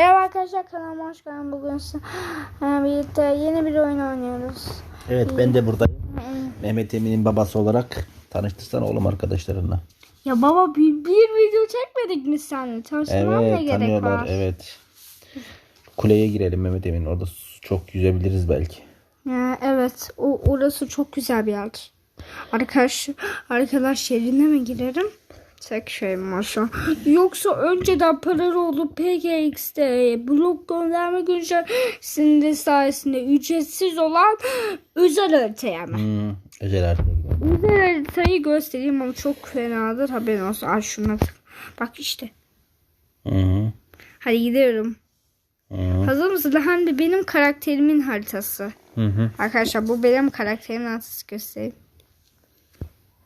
Merhaba arkadaşlar kanalıma hoş geldin. Bugün sizinle birlikte yeni bir oyun oynuyoruz. Evet ben de buradayım. Mehmet Emin'in babası olarak tanıştırsana oğlum arkadaşlarınla. Ya baba bir, bir video çekmedik mi seninle? Tanıştırmam ne Evet gerek tanıyorlar var? evet. Kuleye girelim Mehmet Emin. Orada çok yüzebiliriz belki. Ya, evet o, orası çok güzel bir yer. Arkadaş, arkadaş yerine mi girerim? Tek şey maşa. Yoksa önceden paralı olup PKX'de blok gönderme güncesinde sayesinde ücretsiz olan özel haritaya mı? Hmm, özel harita gidelim. Özel haritayı göstereyim ama çok fenadır haberin olsun. Ay şuna. Bak işte. Hı hı. Hadi gidiyorum. Hı hı. Hazır mısın? Hem de benim karakterimin haritası. Hı hı. Arkadaşlar bu benim karakterimin haritası göstereyim.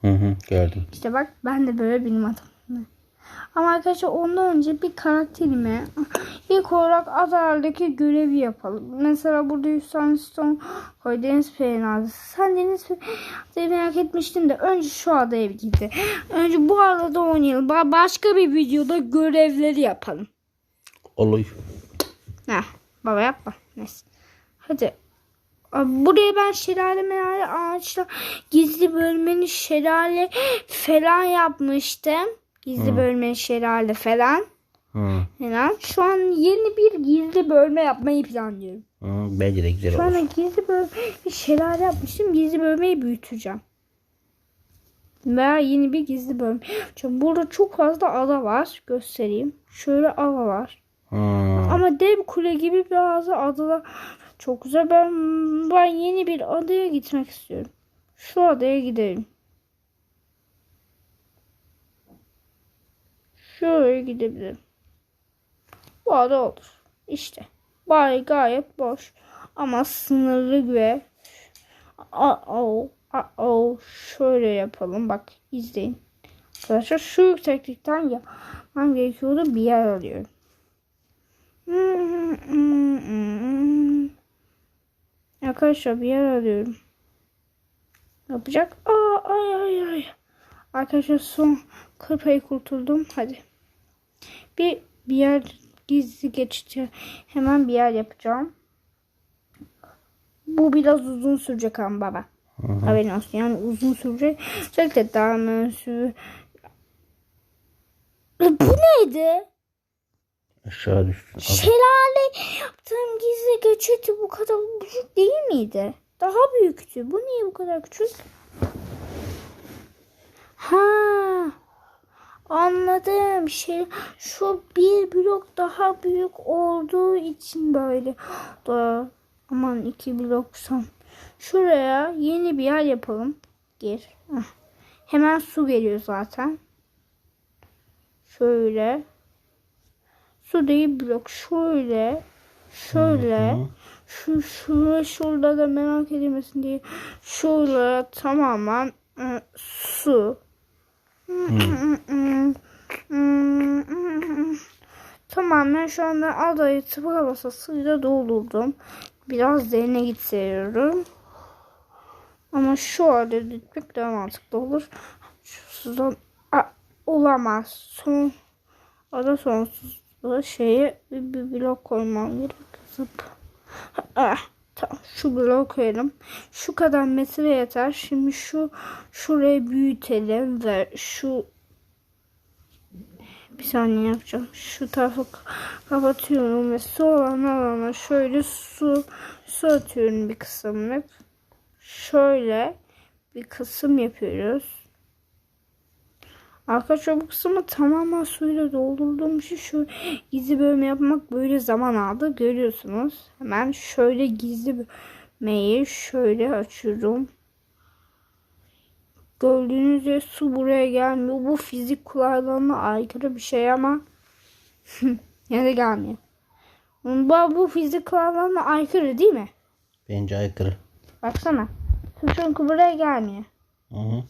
Hı hı. Gördüm. İşte bak ben de böyle benim adım. Ama arkadaşlar ondan önce bir karakterime ilk olarak Azar'daki görevi yapalım. Mesela burada 100 tane stone koy Deniz Feynazı. Sen Deniz Feynazı'yı merak etmiştin de önce şu adaya bir gitti. Önce bu adada oynayalım. Ba- Başka bir videoda görevleri yapalım. Oluyor. Heh, baba yapma. Neyse. Hadi. Buraya ben şelale melale ağaçla gizli bölmeni şelale falan yapmıştım. Gizli bölmeni şelale falan. Hı. falan. Şu an yeni bir gizli bölme yapmayı planlıyorum. Hı. Bence de güzel Şu olur. anda gizli bölme bir şelale yapmıştım. Gizli bölmeyi büyüteceğim. Veya yeni bir gizli bölme yapacağım. Burada çok fazla ada var. Göstereyim. Şöyle ada var. Hı. Ama dev kule gibi bazı adalar çok güzel. Ben, ben yeni bir adaya gitmek istiyorum. Şu adaya gidelim. Şuraya gidebilirim. Bu ada olur. İşte. Bari gayet boş. Ama sınırlı ve Aa, aa, şöyle yapalım. Bak izleyin. Arkadaşlar şu yükseklikten yapmam gerekiyordu. Bir yer alıyorum. Arkadaşlar bir yer arıyorum. Yapacak. Aa, ay ay ay. Arkadaşlar son kırpayı kurtuldum. Hadi. Bir bir yer gizli geçti. Hemen bir yer yapacağım. Bu biraz uzun sürecek ama baba. Haberin olsun. Yani uzun sürecek. Sürekli daha sü- Bu neydi? Aşağı düştü. Şelale yaptığım gizli geçit bu kadar büyük değil miydi? Daha büyüktü. Bu niye bu kadar küçük? Ha. Anladım. Şey şu bir blok daha büyük olduğu için böyle. Da aman iki blok son. Şuraya yeni bir yer yapalım. Gir. Hemen su geliyor zaten. Şöyle. Su değil blok. Şöyle. Şöyle. Şu şurada şurada da merak edilmesin diye. Şöyle tamamen ı, su. Tamamen şu anda adayı tıpa basa suyla doldurdum. Biraz derine gitseydim. Ama şu halde gitmek daha mantıklı olur. Şu sudan Aa, olamaz. Son ada sonsuzluğu şeye bir, bir blok koymam gerek. Zıp. Ah, tamam şu bloğu koyalım. Şu kadar metre yeter. Şimdi şu şurayı büyütelim ve şu bir saniye yapacağım. Şu tarafı kapatıyorum ve su olan alana şöyle su su atıyorum bir kısımlık. Şöyle bir kısım yapıyoruz. Arkadaşlar bu kısmı tamamen suyla doldurduğum için şu gizli bölme yapmak böyle zaman aldı. Görüyorsunuz. Hemen şöyle gizli bölmeyi şöyle açıyorum. Gördüğünüz üzere su buraya gelmiyor. Bu fizik kurallarına aykırı bir şey ama yine de gelmiyor. Bu, bu fizik kurallarına aykırı değil mi? Bence aykırı. Baksana. Su çünkü buraya gelmiyor. Hı hı.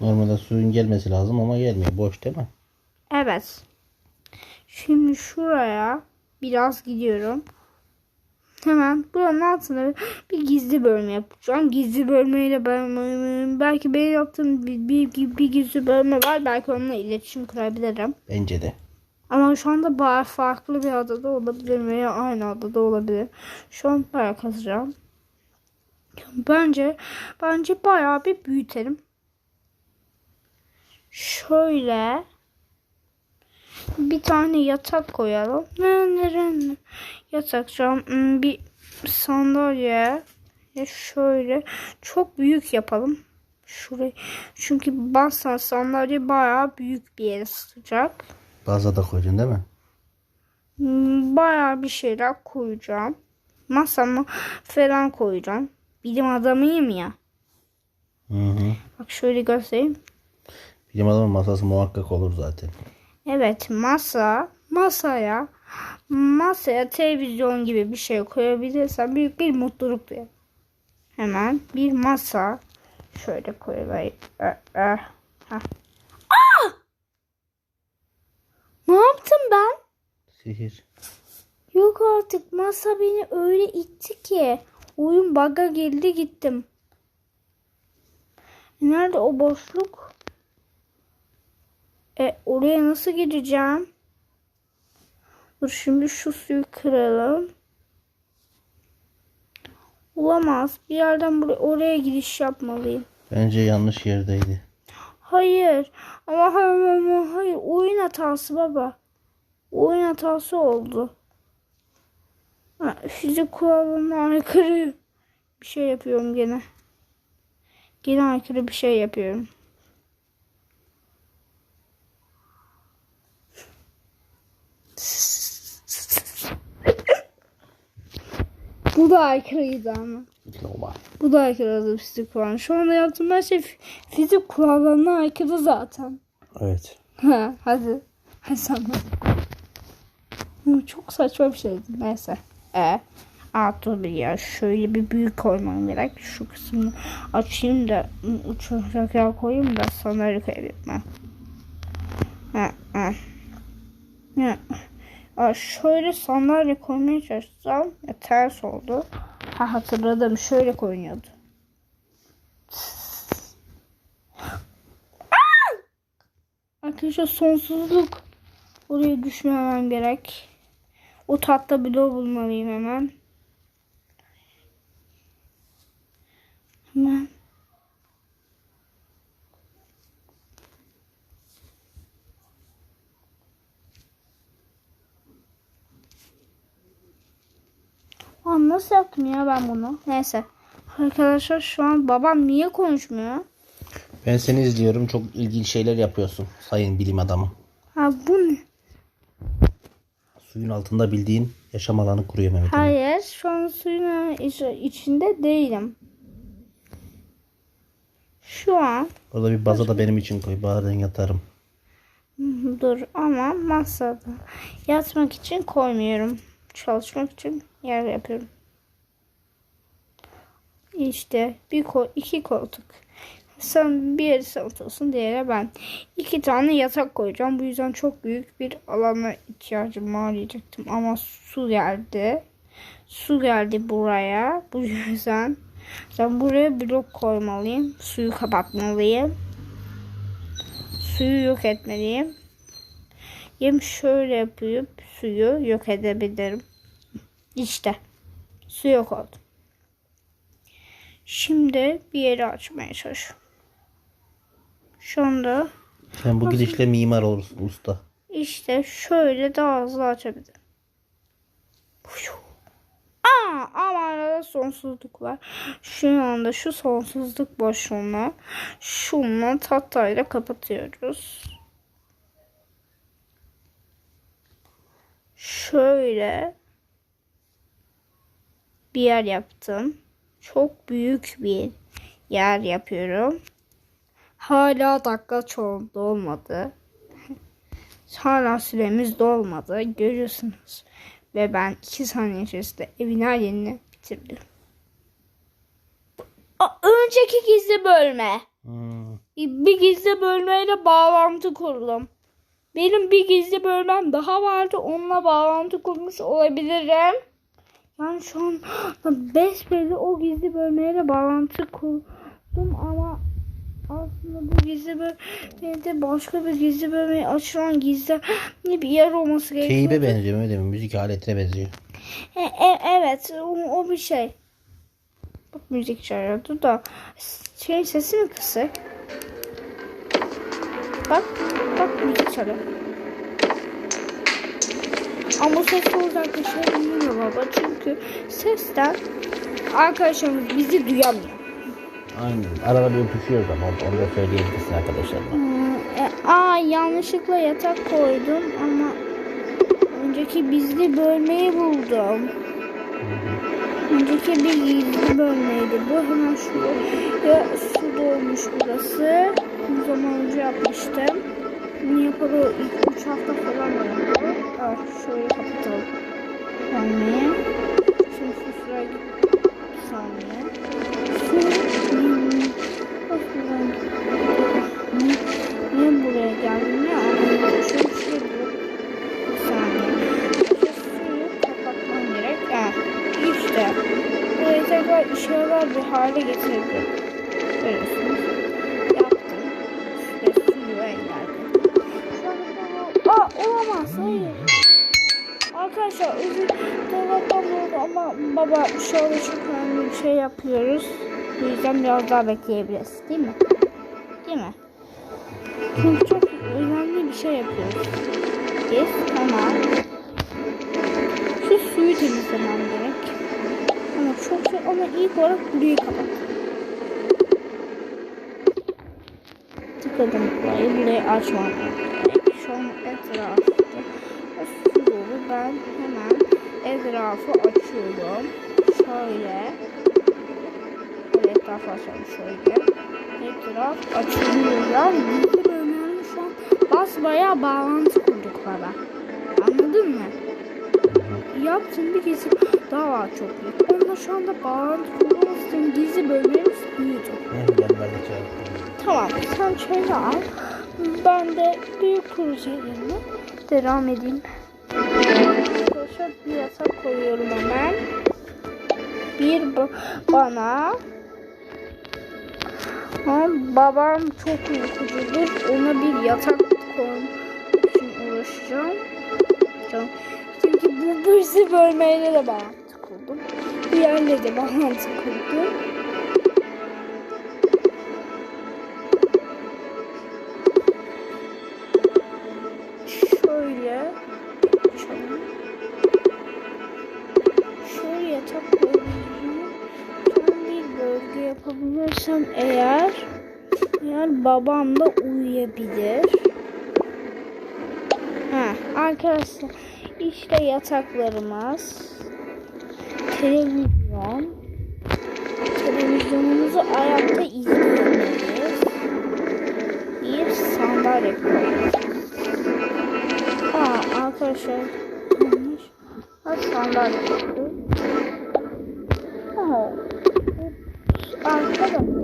Normalde suyun gelmesi lazım ama gelmiyor. Boş değil mi? Evet. Şimdi şuraya biraz gidiyorum. Hemen buranın altına bir gizli bölme yapacağım. Gizli bölmeyle ben belki benim yaptığım bir, bir, bir gizli bölme var. Belki onunla iletişim kurabilirim. Bence de. Ama şu anda bayağı farklı bir adada olabilir veya aynı adada olabilir. Şu an bayağı kazacağım. Bence bence bayağı bir büyütelim. Şöyle bir tane yatak koyalım. Yatak şu an, hmm, bir sandalye şöyle çok büyük yapalım. Şurayı. Çünkü bazen sandalye bayağı büyük bir yere sığacak. Baza da koyacaksın değil mi? Hmm, Bayağı bir şeyler koyacağım. Masamı falan koyacağım. Bilim adamıyım ya. Hı hı. Bak şöyle göstereyim. Bilim adamın masası muhakkak olur zaten. Evet masa masaya masaya televizyon gibi bir şey koyabilirsen büyük bir mutluluk duyarım. Hemen bir masa şöyle koyayım. Hah. Aa! Ne yaptım ben? Sihir. Yok artık masa beni öyle itti ki. Oyun bug'a girdi gittim. Nerede o boşluk? E oraya nasıl gideceğim? Dur şimdi şu suyu kıralım. Olamaz. Bir yerden buraya, oraya gidiş yapmalıyım. Bence yanlış yerdeydi. Hayır. Ama hayır, hayır, hayır. Oyun hatası baba. Oyun hatası oldu. Ha, fizik kurallarına aykırı bir şey yapıyorum gene. Gene aykırı bir şey yapıyorum. Bu da aykırıydı ama. Loba. Bu da aykırı fizik kuralına. Şu anda yaptığım her şey fi- fizik kurallarına aykırı zaten. Evet. Ha, hadi. Hadi sen. Hı, Çok saçma bir şeydi. Neyse. E. Aa, ya. Şöyle bir büyük koymam gerek. Şu kısmını açayım da hı, uçacak yer koyayım da sandalye koyayım ben. Ha, ha. Ha. Aa, şöyle sandalye koymaya çalışsam ya, ters oldu. Ha hatırladım. Şöyle koyuyordu. Arkadaşlar sonsuzluk. Oraya düşmemem gerek. O tatlı bloğu bulmalıyım hemen. Hemen. Aa, nasıl yaptım ya ben bunu? Neyse. Arkadaşlar şu an babam niye konuşmuyor? Ben seni izliyorum. Çok ilginç şeyler yapıyorsun. Sayın bilim adamı. Ha bu ne? Suyun altında bildiğin yaşam alanı kuruyor Mehmet Emin. Hayır, şu an suyun iç- içinde değilim. Şu an Orada bir baza da benim için koy. Bazen yatarım. dur ama masada yatmak için koymuyorum. Çalışmak için yer yapıyorum. İşte bir ko iki koltuk. Sen bir sen otursun, diğeri ben. İki tane yatak koyacağım. Bu yüzden çok büyük bir alana ihtiyacım var. Ama su geldi. Su geldi buraya. Bu yüzden ben buraya blok koymalıyım. Suyu kapatmalıyım. Suyu yok etmeliyim. Yem şöyle yapıp suyu yok edebilirim. İşte. Su yok oldu. Şimdi bir yeri açmaya çalışıyorum. Şu anda Sen bu gidişle mimar olursun usta. işte şöyle daha hızlı açabilirim. Aa, ama arada sonsuzluk var. Şu anda şu sonsuzluk boşluğunu şunla tahtayla kapatıyoruz. Şöyle bir yer yaptım. Çok büyük bir yer yapıyorum. Hala dakika çok dolmadı. Hala süremiz dolmadı. Görüyorsunuz. Ve ben 2 saniye içerisinde evin her yerini bitirdim. Aa, önceki gizli bölme. Hmm. Bir gizli bölmeyle bağlantı kurdum. Benim bir gizli bölmem daha vardı. Onunla bağlantı kurmuş olabilirim. Yani şu an besbelli o gizli bölmeyle bağlantı kurdum ama aslında bu gizli bölmede başka bir gizli bölmeye açılan gizli bir yer olması gerekiyor. Teybe benziyor Mehmet Emin. Müzik aletine benziyor. E, e, evet o, o bir şey. Bak müzik çalıyordu da şey sesi mi kısık? Bak çalıyor. Ama ses uzaklaşabiliyor baba çünkü sesten arkadaşlarımız bizi duyamıyor. Aynen. Arada bir öpüşüyoruz ama onu da söyleyebilirsin arkadaşlarına. Hmm, e, aa yanlışlıkla yatak koydum ama önceki bizli bölmeyi buldum. Önceki bir gizli bölmeydi. Bu hemen şuraya su dolmuş burası. Bir zaman önce yapmıştım. Bunu yapalı ilk 3 hafta falan oldu. Evet, şöyle kapatalım. Saniye. Şimdi şuraya git. Saniye. Hmm. Bak Niye, buraya geldim ya? Şöyle bir şey saniye. Suyu kapatmam gerek. Ha, işte. Burayı tekrar işe yarar bir hale getirdim. Görüyorsunuz. Arkadaşlar özür oldu ama baba şu anda çok önemli bir şey yapıyoruz. Bu yüzden biraz daha bekleyebiliriz. Değil mi? Değil mi? Çünkü çok önemli bir şey yapıyoruz. Biz tamam. Şu suyu temizlemem gerek. Ama çok şey ama ilk olarak burayı kapat. Tıkladım burayı. Burayı açmam gerek. Şu an dolu. Ben hemen etrafı açıyorum. Şöyle. Etrafı açalım şöyle. Etraf açılıyor. Yani gizli bölümlerle şu an basbaya bağlantı kurduk baba. Anladın mı? Yaptığım bir gizli daha var çok büyük. Onunla şu anda bağlantı kurmamız için gizli de çağırdım. Tamam sen çayı al. Ben de büyük projelerime devam edeyim. Arkadaşlar bir yatak koyuyorum hemen. Bir ba- bana. Ama babam çok uykucudur. Ona bir yatak koymak için uğraşacağım. Çünkü bu birisi bölmeyle de bağlantı kurdum. Bir yerle de bağlantı kurdum. Babam da uyuyabilir. Ha, arkadaşlar işte yataklarımız. Televizyon. Televizyonumuzu ayakta izleyebiliriz. Bir sandalye koyuyoruz. Aa arkadaşlar. Bak sandalye koydum. Aa. Arkada.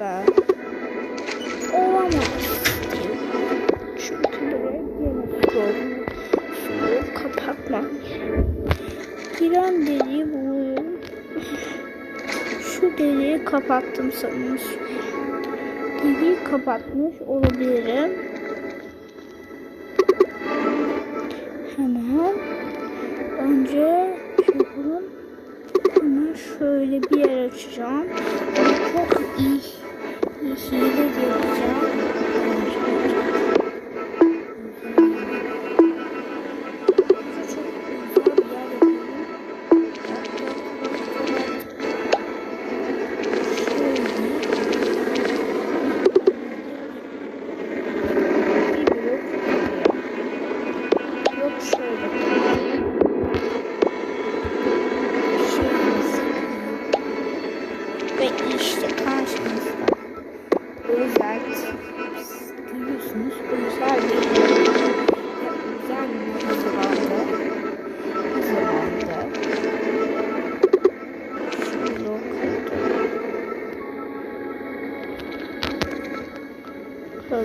Ben olamaz. Çünkü buraya yine sorun. Suyu kapatmam. Giren deliği buluyorum. Şu deliği kapattım sanırım. Deliği kapatmış olabilirim.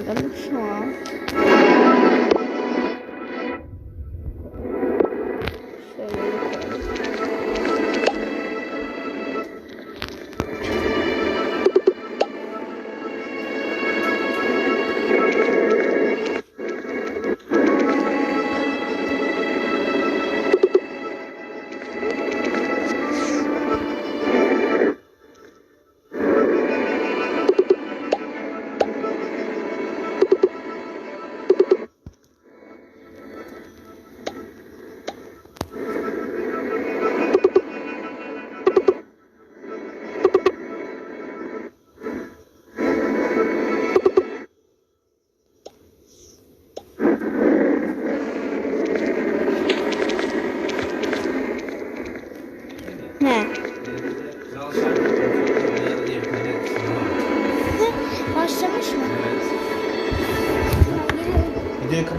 Gördüm şu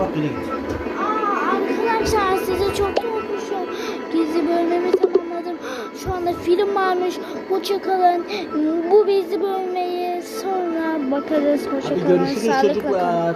Kapat bile git. Aa, arkadaşlar size çok korkmuşum. Gizli bölmemi tamamladım. Şu anda film varmış. Hoşçakalın. Bu gizli bölmeyi sonra bakarız. Hadi Hoşçakalın. görüşürüz Sağlıkla kalın. çocuklar.